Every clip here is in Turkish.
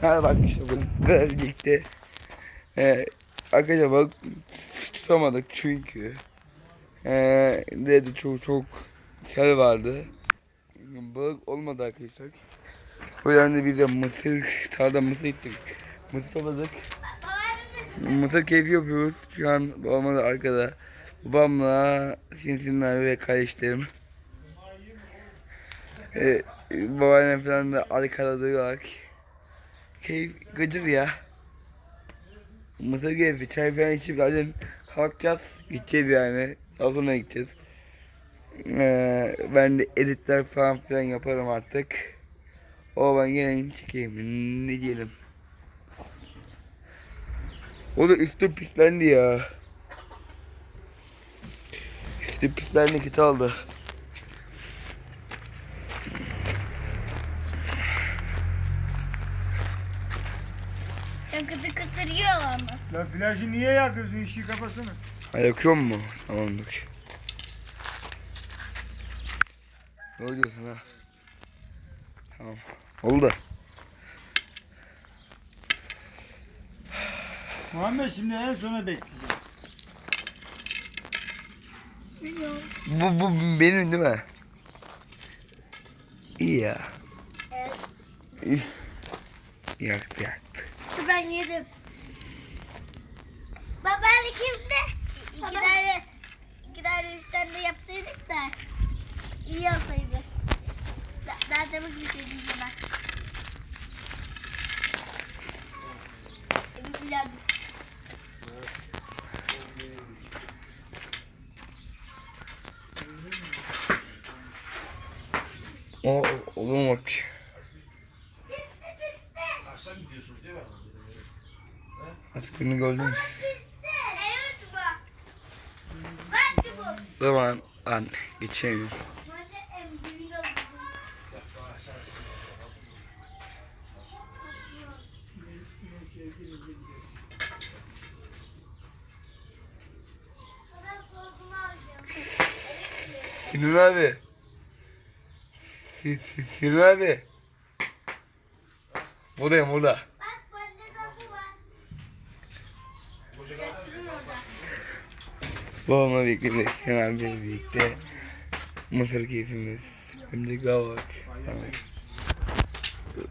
Ha bak işte bu birlikte. Ee, arkadaşlar bak tutamadık çünkü ee, dedi çok çok sel vardı. Balık olmadı arkadaşlar. O yüzden de biz de mısır, tarlada mısır gittik. Mısır topladık. Mısır keyfi yapıyoruz. Şu an babam da arkada. Babamla sinsinler ve kardeşlerim. Ee, babaannem falan da arkada duruyorlar. Keyif gıcır ya. Mısır keyfi, çay falan içip zaten kalkacağız. Gideceğiz yani. Salona gideceğiz. Ee, ben de editler falan filan yaparım artık. O ben gene çekeyim. Ne diyelim. O da üstü pislendi ya. Üstü pislendi kötü aldı. Yiyorlar mı? Lan flaşı niye yakıyorsun? İşi kapatsana. Ha yakıyor mu? Tamamdır. Ne oluyorsun ha? Tamam. Oldu. Muhammed şimdi en sona bekleyeceğim. Bilmiyorum. Bu, bu benim değil mi? İyi ya. Evet. Üf. Yaktı yaktı. Ben yedim. Baban kimde? İki tane, iki tane üç tane de yapsaydık da iyi olsaydı. Da- Daha çabuk bitirdim ben. Elim filan. O olur bak. Artık birini gördünüz. Evet bu. Bak bu. Zaman lan geçemiyorum. Bana en büyük oldu. Sana sorgumu alacağım. Sinan abi. Si, si, Sinan abi. Buradayım burada. Bak bende de bu var. Götürün orada. Babamla birlikte bir Sinan abiyle birlikte mısır keyfimiz. Hem de gavak.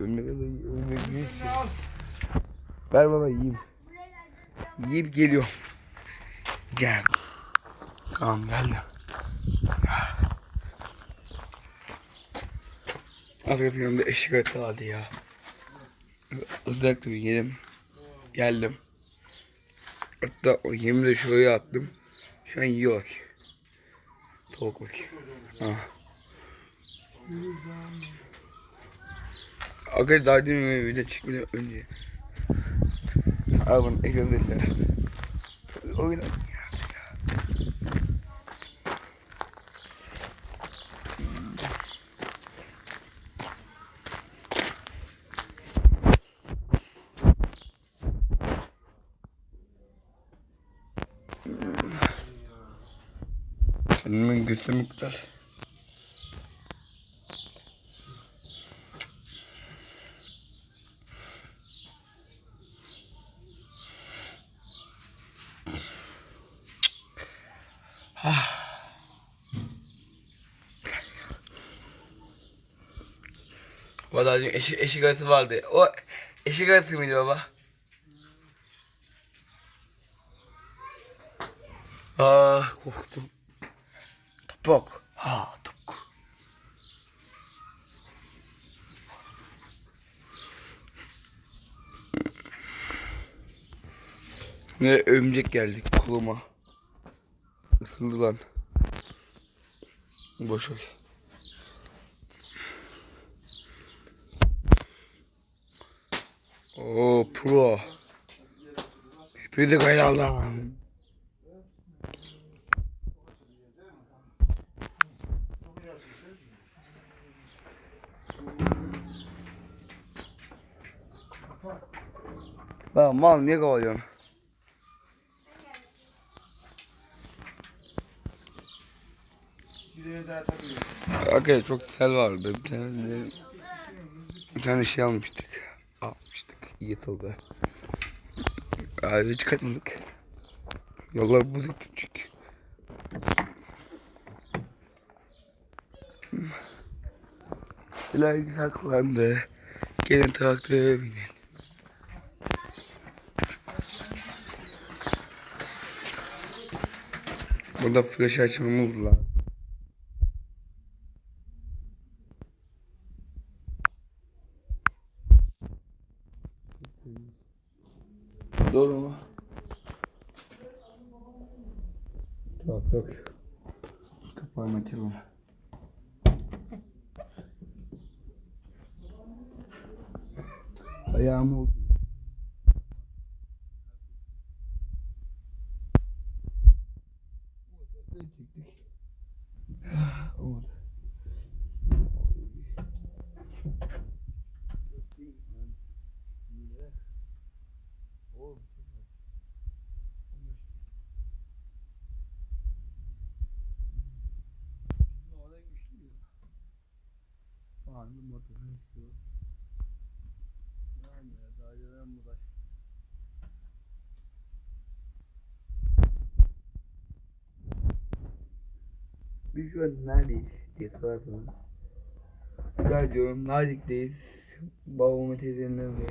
Ölmek kadar ölmek neyse. Ver baba yiyeyim. Yiyip geliyorum. Gel. Tamam geldim. Arkadaşlar yanımda eşik atı vardı ya. Islak bir yedim. Geldim. Hatta o yemi de şuraya attım. Şu an yiyor. Tavuk bak. Ha. Arkadaşlar daha demin video çekmeden önce. Al bunu egzozelle. O yüzden. Kendimin götü miktar. Valla dün eşik, eşik arası vardı. O eşik arası mıydı baba? Ah korktum. Topuk. Ha topuk. Ne örümcek geldi koluma. Isıldı lan. Boş ver. Oo pro. Hepinize kayalım. Lan mal niye kovalıyorsun? Arkadaşlar çok sel vardı. Bir tane, bir tane şey almıştık. almıştık. Yatıldı. Ayrıca çıkartmadık. Yollar bozuk küçük. Diler saklandı. Gelin traktöre binin. Burada flash açmamız lazım. Doğru mu? Yok yok. Kapağını açalım. Ayağım oldu. Olmadı. Biz şu an neredeyiz diye sorarsanız. Güzel diyorum, Nazik'teyiz. Babamın teyzenin ve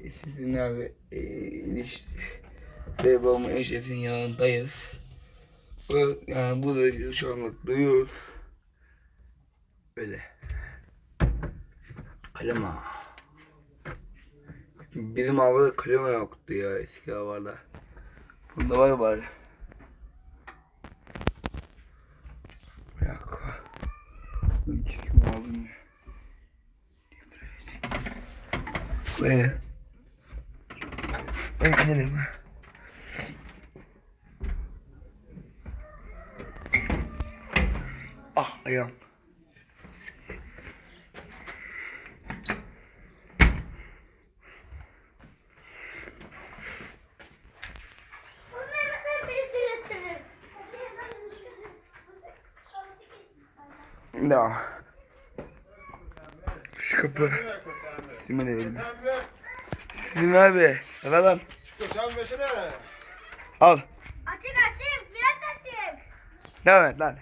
eşisinin ve e, ilişki ve babamın eşisinin yanındayız. Ve yani burada şu anlık duyuyoruz. Böyle. Kalema. Bizim havada kalema yoktu ya eski havada. Bunda var bari. Bir dakika. Çekim aldım. Böyle. Böyle gidelim. Ah ayağım. Devam. Şu kapı. Sime de verin. Sizin abi. Ver lan. Al. Açık açık. Biraz açık. Devam et lan.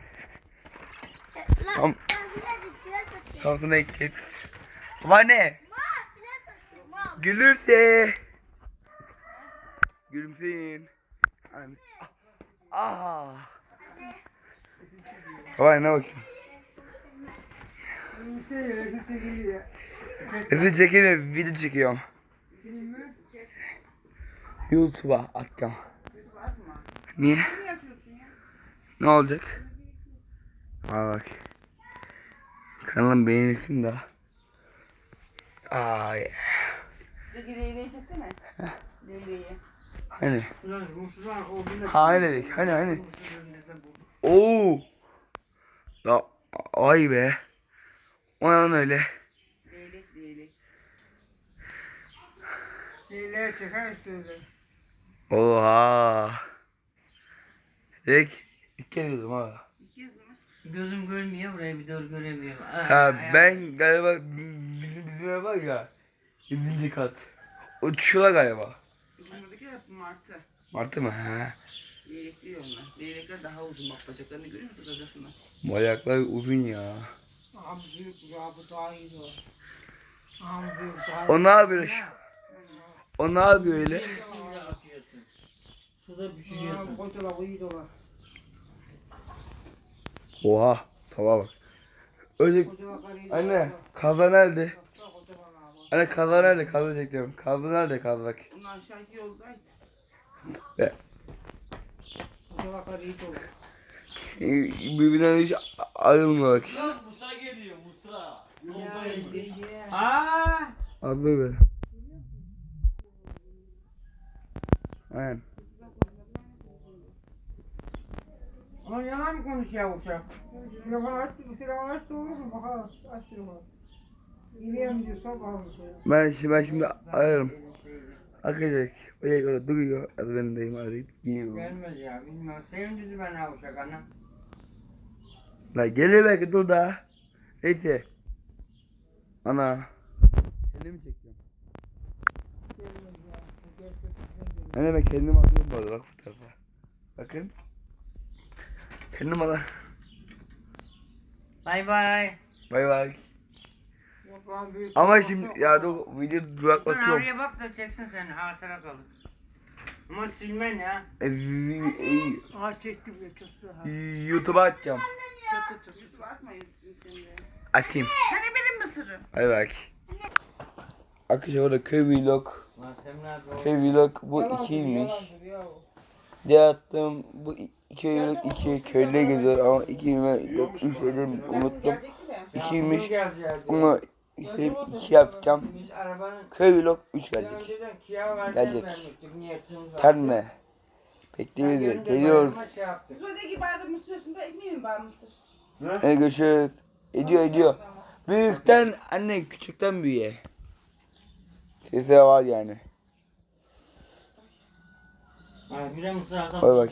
Lan, Tamam. lan biraz açık. Biraz açık. Samsun'a gidecek. Var ne? Açık. Ma. Gülürse. Gülümseyin. Ah. Vay ne bakayım. Resim çekeyim video çekiyorum. YouTube'a atacağım. Niye? Ne olacak? Aa bak. Kanalım beğenilsin de. Ay. Leyleği çeksene. Leyleği. Hani? Hani dedik? Hani hani? Oo. Ya ay be. O lan öyle? Leylek leylek. Şeyler çeker üstünüze. Oha. Direkt ilk kez duydum ha. Gözüm görmüyor burayı bir doğru göremiyorum. Aa, Ha ayak- ben galiba bizim bizim ev var ya. 7. kat. O düşüyorlar galiba. Buradaki hep martı. Martı mı? Ha. Leylekli onlar. Leylekler daha uzun bak bacaklarını görüyor musun gagasını? Bu ayaklar uzun ya. O. Ne yapıyor? şu- O ne yapıyor öyle? Suda iyi dolar. Oha. Tava bak. Öyle anne kaza nerede? Anne kaza nerede? Kaza çekiyorum. Kaza nerede kaza bak. Onlar aşağıki yoldaydı. Dolar. Birbirinden hiç ayrılmıyorlar. Lan Musa geliyor Musa. Yolda Ya inmiş. deli. Aa! Adlı be. Aynen. Ama yalan mı konuşuyor uşak? Telefon aç, bu telefon aç da olur mu? Bakalım, aç telefonu. İleyim diyor, sabah. Ben şimdi, ben şimdi ararım. Arkadaşlar oraya göre duruyor. Az ben deyim arayıp geliyorum. Gelmez ya bilmiyorum. Senin düzü ben alacak ana. La gelir belki dur da. Neyse. Ana. Seni mi çekiyorum? Yani ben kendim alıyorum bu arada bak bu tarafa. Bakın. Kendim alıyorum. Bay bay. Bay bay. Yok lan büyük. Ama olsa- şimdi ya dur video Ben duraklatıyorum. oraya bak da çeksin seni hatıra kalır. Ama silmen ya. E, vi- Aa çektim götürsün ha. e, YouTube'a atacağım. Atmayın seni. Atayım. Hani benim mısırım? Bay bay. Arkadaşlar orada köy vlog. Köy vlog bu ikiymiş. Diğer attığım bu iki vlog iki köylüye geziyor ama iki vlog üç dedim unuttum. İkiymiş. Ama işte iki yapacağım. Köy vlog üç gelecek. Gelecek. Terme. Bekliyoruz. Geliyoruz. Şey yaptık. Şuradaki bardak mısır üstünde ekmeği mi var mısır? E görüşürüz. Ediyor ediyor. Büyükten anne küçükten büyüğe. Sesi var yani. Ha, bir de mısır adam. Bay bay.